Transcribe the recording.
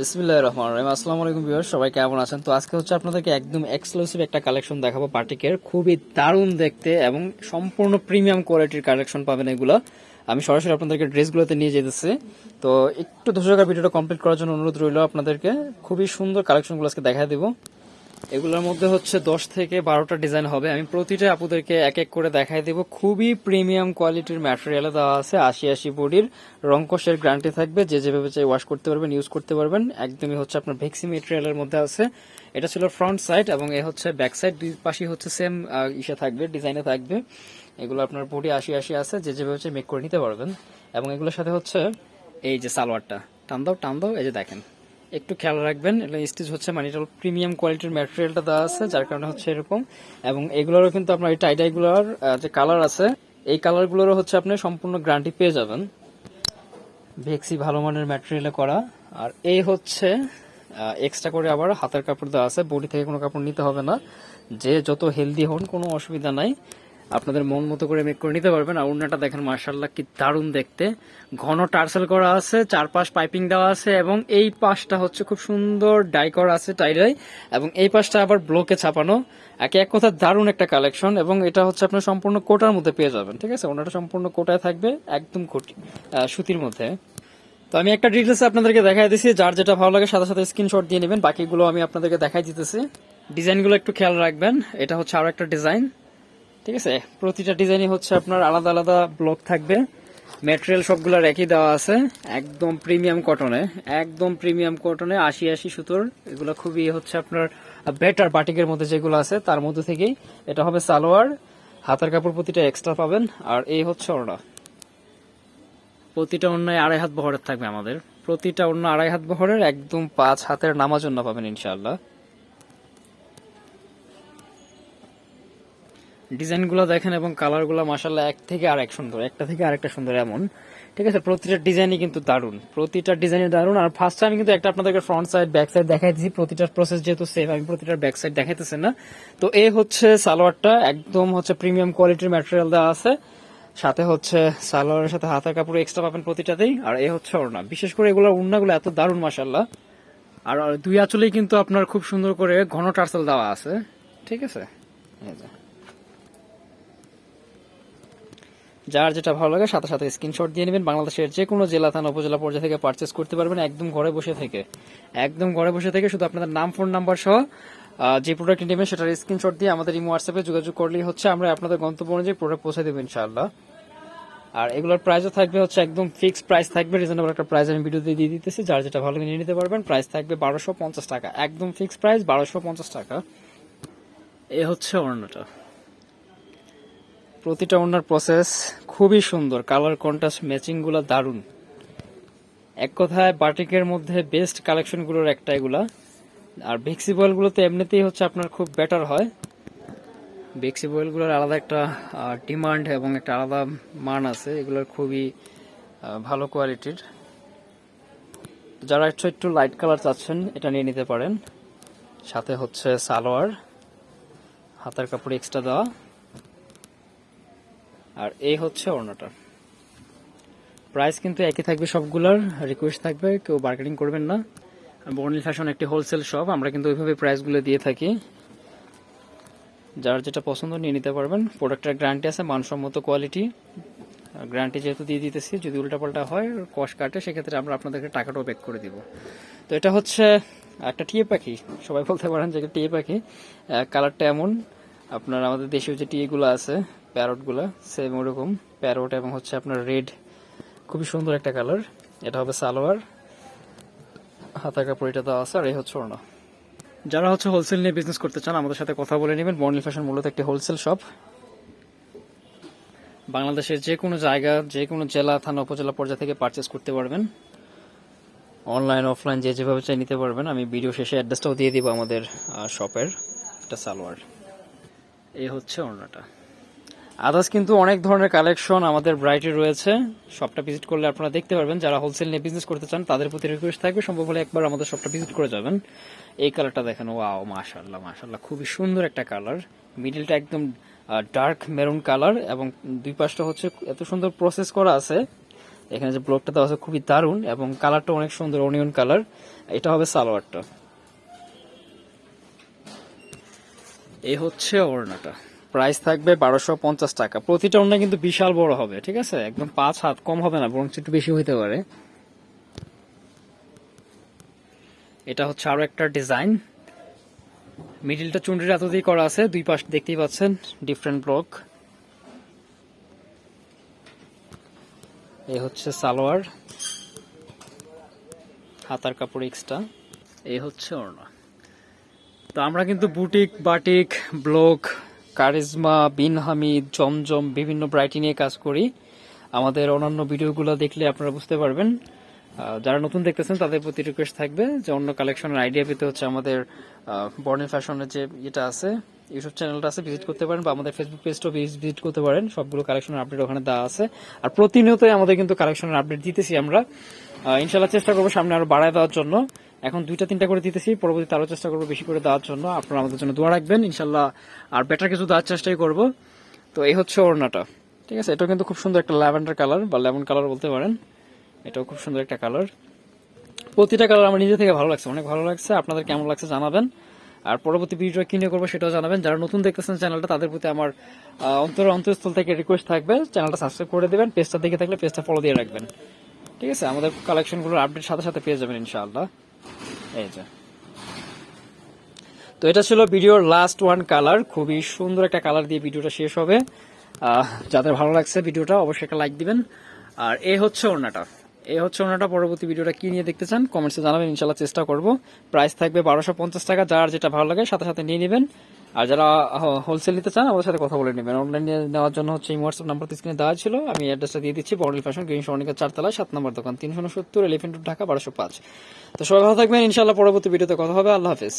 বিসমিল্লাহ রহমান রহিম। আসসালামু আলাইকুম ভিউয়ার সবাই কেমন আছেন? তো আজকে হচ্ছে আপনাদেরকে একদম এক্সক্লুসিভ একটা কালেকশন দেখাবো পার্টিকের খুবই দারুণ দেখতে এবং সম্পূর্ণ প্রিমিয়াম কোয়ালিটির কালেকশন পাবেন এগুলো। আমি সরাসরি আপনাদেরকে ড্রেসগুলোতে নিয়ে যেতেছি। তো একটু দর্শকের ভিডিওটা কমপ্লিট করার জন্য অনুরোধ রইল আপনাদেরকে। খুবই সুন্দর কালেকশনগুলো আজকে দেখা দেবো। এগুলোর মধ্যে হচ্ছে দশ থেকে বারোটা ডিজাইন হবে। আমি প্রতিটা আপুদেরকে এক এক করে দেখাই দেব। খুবই প্রিমিয়াম কোয়ালিটির ম্যাটেরিয়ালে দেওয়া আছে। আশি আশি বডির রংকশের গ্যারান্টি থাকবে। যে যেভাবে চাই ওয়াশ করতে পারবেন ইউজ করতে পারবেন। একদমই হচ্ছে আপনার ভেক্সি মেটেরিয়ালের মধ্যে আছে। এটা ছিল ফ্রন্ট সাইড এবং এ হচ্ছে ব্যাক সাইড দুই পাশে হচ্ছে সেম ইসে থাকবে ডিজাইনে থাকবে। এগুলো আপনার বডি আশি আশি আছে। যে যেভাবে চাই মেক করে নিতে পারবেন। এবং এগুলোর সাথে হচ্ছে এই যে সালোয়ারটা। টান দাও টান দাও, এই যে দেখেন। একটু খেয়াল রাখবেন, এটা স্টিচ হচ্ছে মানে এটা প্রিমিয়াম কোয়ালিটির ম্যাটেরিয়ালটা দেওয়া আছে, যার কারণে হচ্ছে এরকম। এবং এগুলোরও কিন্তু আপনার এই টাইটাইগুলোর যে কালার আছে, এই কালারগুলোরও হচ্ছে আপনি সম্পূর্ণ গ্যারান্টি পেয়ে যাবেন। ভেক্সি ভালো মানের ম্যাটেরিয়ালে করা। আর এই হচ্ছে এক্সট্রা করে আবার হাতের কাপড় দেওয়া আছে, বডি থেকে কোনো কাপড় নিতে হবে না। যে যত হেলদি হন, কোনো অসুবিধা নাই। আপনাদের মন মতো করে মেক করে নিতে পারবেন। আর অন্যটা দেখেন মার্শাল্লাহ কি দারুণ দেখতে। ঘন টার্সেল করা আছে, চারপাশ পাইপিং দেওয়া আছে, এবং এই পাশটা হচ্ছে খুব সুন্দর ডাই করা আছে টাইডাই, এবং এই পাশটা আবার ব্লকে ছাপানো। একে এক কথা দারুণ একটা কালেকশন, এবং এটা হচ্ছে আপনার সম্পূর্ণ কোটার মধ্যে পেয়ে যাবেন, ঠিক আছে? ওনাটা সম্পূর্ণ কোটায় থাকবে, একদম খুঁটি সুতির মধ্যে। তো আমি একটা ডিটেলস আপনাদেরকে দেখাই দিচ্ছি যার যেটা ভালো লাগে সাথে সাথে স্ক্রিনশট দিয়ে নেবেন, বাকিগুলো আমি আপনাদেরকে দেখাই দিতেছি। ডিজাইনগুলো একটু খেয়াল রাখবেন, এটা হচ্ছে আরও একটা ডিজাইন। ঠিক আছে? প্রতিটা ডিজাইনই হচ্ছে আপনার আলাদা আলাদা ব্লক থাকবে। ম্যাটেরিয়াল সবগুলোর একই দেওয়া আছে। একদম প্রিমিয়াম কটনে একদম প্রিমিয়াম কটনে আশি আশি সুতোর। এগুলো খুবই হচ্ছে আপনার বেটার বাটিকের মধ্যে যেগুলো আছে, তার মধ্যে থেকেই। এটা হবে সালোয়ার। হাতের কাপড় প্রতিটা এক্সট্রা পাবেন। আর এই হচ্ছে ওড়না। প্রতিটা অন্যায় আড়াই হাত বহরের থাকবে আমাদের। প্রতিটা অন্য আড়াই হাত বহরের, একদম পাঁচ হাতের নামাজ অন্য পাবেন ইনশাআল্লাহ। ডিজাইনগুলো দেখেন এবং কালারগুলো মাসাল্লাহ এক থেকে আর এক সুন্দর, একটা থেকে আরেকটা সুন্দর এমন। ঠিক আছে, প্রতিটা ডিজাইনই কিন্তু দারুণ, প্রতিটা ডিজাইনই দারুণ। আর ফার্স্ট টাইম কিন্তু একটা আপনাদেরকে ফ্রন্ট সাইড ব্যাক সাইড দেখাই দিচ্ছি প্রতিটার প্রসেস যেহেতু সেম আমি প্রতিটার ব্যাক সাইড দেখাইতেছি না। তো এ হচ্ছে সালোয়ারটা, একদম হচ্ছে প্রিমিয়াম কোয়ালিটির ম্যাটেরিয়াল দেওয়া আছে। সাথে হচ্ছে সালোয়ারের সাথে হাতের কাপড় এক্সট্রা পাবেন প্রতিটাতেই, আর এ হচ্ছে ওড়না। বিশেষ করে এগুলোর ওড়নাগুলো এত দারুণ মাসাল্লাহ আর দুই আঁচলেই কিন্তু আপনার খুব সুন্দর করে ঘন টার্সেল দেওয়া আছে। ঠিক আছে এই যে। যার যেটা ভালো লাগে সাথে সাথে স্ক্রিনশট দিয়ে নেবেন। বাংলাদেশের যে কোনো জেলা, থানা, উপজেলা পর্যায়ে থেকে পারচেস করতে পারবেন একদম ঘরে বসে থেকে। একদম ঘরে বসে থেকে শুধু আপনাদের নাম ফোন নাম্বার সহ যে প্রোডাক্ট নেবেন সেটার স্ক্রিনশট দিয়ে আমাদের ইমো হোয়াটসঅ্যাপে যোগাযোগ করলেই হচ্ছে। আমরা আপনাদের গন্তব্য অনুযায়ী প্রোডাক্ট পৌঁছে দেবো ইনশাআল্লাহ। আর এগুলোর প্রাইসও থাকবে হচ্ছে একদম ফিক্সড প্রাইস থাকবে। রিজনেবল একটা প্রাইস আমি ভিডিওতে দিয়ে দিতেছি। যার যেটা ভালো নিয়ে নিতে পারবেন। প্রাইস থাকবে বারোশো পঞ্চাশ টাকা। একদম ফিক্সড প্রাইস বারোশো পঞ্চাশ টাকা। এ হচ্ছে অন্যটা প্রতিটা ওনার প্রসেস খুবই সুন্দর কালার কন্ট্রাস্ট ম্যাচিংগুলো দারুণ। এক কথায় বাটিকের মধ্যে বেস্ট কালেকশনগুলোর একটা এগুলা। আর বেক্সি বয়েলগুলো তো এমনিতেই হচ্ছে আপনার খুব বেটার হয়। বেক্সি বয়েলগুলোর আলাদা একটা ডিমান্ড এবং একটা আলাদা মান আছে। এগুলোর খুবই ভালো কোয়ালিটির যারা একটু একটু লাইট কালার চাচ্ছেন, এটা নিয়ে নিতে পারেন। সাথে হচ্ছে সালোয়ার, হাতার কাপড় এক্সট্রা দেওয়া। আর এই হচ্ছে ওড়নাটা। প্রাইস কিন্তু একই থাকবে সবগুলোর রিকোয়েস্ট থাকবে, কেউ বার্গেনিং করবেন না। বর্নিল ফ্যাশন একটি হোলসেল শপ আমরা কিন্তু ওইভাবে প্রাইসগুলো দিয়ে থাকি। যার যেটা পছন্দ নিয়ে নিতে পারবেন। প্রোডাক্টের গ্যারান্টি আছে, মানসম্মত কোয়ালিটি গ্যারান্টি যেহেতু দিয়ে দিতেছি, যদি উল্টাপাল্টা হয় কষ কাটে, সেক্ষেত্রে আমরা আপনাদেরকে টাকাটাও ব্যাক করে দিব। তো এটা হচ্ছে একটা টিয়ে পাখি। সবাই বলতে পারেন যে টিয়ে পাখি। কালারটা এমন। আপনার আমাদের দেশীয় যে টিয়েগুলো আছে প্যারটগুলো সেম ওরকম। প্যারট এবং হচ্ছে আপনার রেড, খুবই সুন্দর একটা কালার। এটা হবে সালোয়ার। হাতা কাপড় এটা দেওয়া আছে, আর এই হচ্ছে ওড়না। যারা হচ্ছে হোলসেল নিয়ে বিজনেস করতে চান, আমাদের সাথে কথা বলে নেবেন। বর্নিল ফ্যাশন মূলত একটি হোলসেল শপ বাংলাদেশের যে কোনো জায়গা, যে কোনো জেলা, থানা, উপজেলা পর্যায়ে থেকে পারচেস করতে পারবেন। অনলাইন অফলাইন যে যেভাবে চাই নিতে পারবেন। আমি ভিডিও শেষে অ্যাড্রেসটাও দিয়ে দিব আমাদের শপের এটা সালোয়ার। এই হচ্ছে ওড়নাটা। আদার্স কিন্তু অনেক ধরনের কালেকশন আমাদের ব্রাইটে রয়েছে। শপটা ভিজিট করলে আপনারা দেখতে পারবেন, যারা হোলসেল নিয়ে বিজনেস করতে চান, তাদের প্রতি রিকোয়েস্ট থাকবে, সম্ভব হলে একবার আমাদের শপটা ভিজিট করে যাবেন। এই কালারটা দেখেন ওয়াও মাশাল্লাহ মাশাল্লাহ খুবই সুন্দর একটা কালার মিডিলটা একদম ডার্ক মেরুন কালার এবং দুই পাশটা হচ্ছে এত সুন্দর প্রসেস করা আছে। এখানে যে ব্লকটা দেওয়া আছে খুবই দারুণ এবং কালারটা অনেক সুন্দর অনিয়ন কালার এটা হবে সালোয়ারটা। এই হচ্ছে ওড়নাটা। প্রাইস থাকবে বারোশো পঞ্চাশ টাকা। প্রতিটা ওড়না কিন্তু বিশাল বড় হবে, ঠিক আছে? একদম পাঁচ হাত, কম হবে না বরং একটু বেশি হইতে পারে। এটা হচ্ছে আরও একটা ডিজাইন মিডিলটা চুন্ডির এত দিয়ে করা আছে, দুই পাশ দেখতেই পাচ্ছেন ডিফারেন্ট ব্লক এই হচ্ছে সালোয়ার, হাতার কাপড় এক্সট্রা এই হচ্ছে ওড়না। তো আমরা কিন্তু boutique, batik, block Karizma, Bin Hamid, Zamzam বিভিন্ন ব্রাইটি নিয়ে কাজ করি। আমাদের অন্যান্য ভিডিওগুলো দেখলে আপনারা বুঝতে পারবেন। যারা নতুন দেখতেছেন, তাদের প্রতি রিকোয়েস্ট থাকবে যে অন্য কালেকশনের আইডিয়া পেতে হচ্ছে আমাদের বর্ণের ফ্যাশনের যে ইয়েটা আছে ইউটিউব চ্যানেলটা আছে ভিজিট করতে পারেন বা আমাদের ফেসবুক পেজটাও ভিজিট করতে পারেন। সবগুলো কালেকশনের আপডেট ওখানে দেওয়া আছে। আর প্রতিনিয়তই আমাদের কিন্তু কালেকশনের আপডেট দিতেছি আমরা। ইনশাল্লাহ চেষ্টা করব সামনে আরও বাড়ায় দেওয়ার জন্য। এখন দুইটা, তিনটা করে দিতেছি। পরবর্তীতে আরও চেষ্টা করব বেশি করে দেওয়ার জন্য। আপনারা আমাদের জন্য দোয়া রাখবেন। ইনশাল্লাহ আর বেটার কিছু দেওয়ার চেষ্টাই করব। তো এই হচ্ছে ওড়নাটা। ঠিক আছে? এটাও কিন্তু খুব সুন্দর একটা ল্যাভেন্ডার কালার বা লেমন কালার বলতে পারেন। এটাও খুব সুন্দর একটা কালার। প্রতিটা কালার আমার নিজে থেকে ভালো লাগছে, অনেক ভালো লাগছে। আপনাদের কেমন লাগছে জানাবেন। আর পরবর্তী ভিডিওটা কিনে করব সেটাও জানাবেন। যারা নতুন দেখতেছেন চ্যানেলটা, তাদের প্রতি আমার অন্তর অন্তরস্থল থেকে রিকোয়েস্ট থাকবে। চ্যানেলটা সাবস্ক্রাইব করে দেবেন। পেজটা দেখে থাকলে পেজটা ফলো দিয়ে রাখবেন। ঠিক আছে? আমাদের কালেকশনগুলোর আপডেট সাথে সাথে পেয়ে যাবেন ইনশাআল্লাহ। এই যে। তো এটা ছিল ভিডিওর লাস্ট ওয়ান কালার খুবই সুন্দর একটা কালার দিয়ে ভিডিওটা শেষ হবে। যাদের ভালো লাগছে ভিডিওটা অবশ্যই একটা লাইক দিবেন। আর এ হচ্ছে ওড়নাটা। এই হচ্ছে ওনাটা পরবর্তী ভিডিওটা কি নিয়ে দেখতে চান কমেন্টসে জানাবেন। ইনশাল্লাহ চেষ্টা করব। প্রাইস থাকবে বারোশো পঞ্চাশ টাকা। যার যেটা ভালো লাগে, সাথে সাথে নিয়ে নেবেন। আর যারা হোলসেল নিতে চান, আমাদের সাথে কথা বলে নেবেন। অনলাইনে নেওয়ার জন্য হচ্ছে এই হোয়াটসঅ্যাপ নাম্বার তো স্ক্রিনে দেওয়া ছিল। আমি অ্যাড্রেসটা দিয়ে দিচ্ছি। বর্ডেল ফ্যাশন গ্রিন সোনিকা চারতলা সাত নম্বর দোকান, তিনশো সত্তর এলিফেন্ট ঢাকা, বারোশো পাঁচ। তো সবাই ভালো থাকবেন। ইনশাল্লাহ পরবর্তী ভিডিওতে কথা হবে। আল্লাহ হাফেজ।